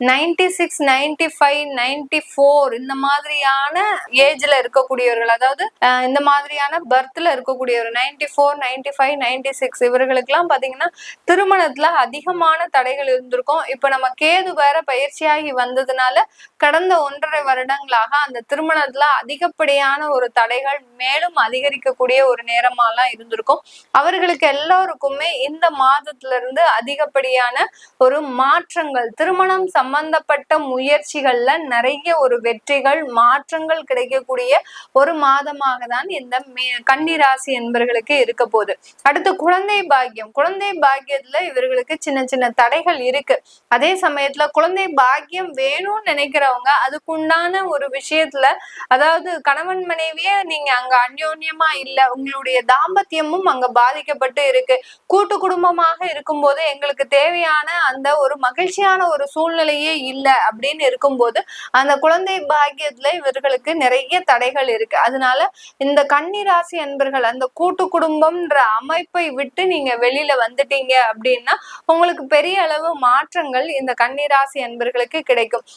Ninety six ninety five ninety four இந்த மாதிரியான ஏஜ்ல இருக்கக்கூடியவர்கள் அதாவது இந்த மாதிரியான பர்த்ல இருக்கக்கூடியவர் ninety four ninety five ninety six இவர்களுக்கெல்லாம் பாத்தீங்கன்னா திருமணத்துல அதிகமான தடைகள் இருந்திருக்கும். இப்ப நம்ம கேது வேற பயிற்சியாகி வந்ததுனால கடந்த ஒன்றரை வருடங்களாக அந்த திருமணத்துல அதிகப்படியான ஒரு தடைகள் மேலும் அதிகரிக்கக்கூடிய ஒரு நேரமாலாம் இருந்திருக்கும். அவர்களுக்கு எல்லாருக்குமே இந்த மாதத்துல இருந்து அதிகப்படியான ஒரு மாற்றங்கள் திருமணம் சம்பந்தப்பட்ட முயற்சிகள்ல நிறைய ஒரு வெற்றிகள் மாற்றங்கள் கிடைக்கக்கூடிய ஒரு மாதமாக தான் இந்த மே- கன்னி ராசி என்பவர்களுக்கு இருக்க போகுது. அடுத்து குழந்தை பாக்கியம். குழந்தை பாக்கியத்துல இவர்களுக்கு சின்ன சின்ன தடைகள் இருக்கு. அதே சமயத்துல குழந்தை பாக்கியம் வேணும்னு நினைக்கிறவங்க அதுக்குண்டான ஒரு விஷயத்துல அதாவது கணவன் மனைவியே நீங்க அங்க அந்யோன்யமா இல்ல உங்களுடைய தாம்பத்தியமும் அங்க பாதிக்கப்பட்டு இருக்கு. கூட்டு குடும்பமாக இருக்கும்போது எங்களுக்கு தேவையான அந்த ஒரு மகிழ்ச்சியான ஒரு சூழ்நிலையே இல்லை அப்படின்னு இருக்கும்போது அந்த குழந்தை பாக்கியத்துல இவர்களுக்கு நிறைய தடைகள் இருக்கு. அதனால இந்த கன்னிராசி அன்பர்கள் அந்த கூட்டு குடும்பம்ன்ற அமைப்பை விட்டு நீங்க வெளியில வந்துட்டீங்க அப்படின்னா உங்களுக்கு பெரிய அளவு மாற்றங்கள் இந்த கன்னிராசி அன்பர்களுக்கு கிடைக்கும்.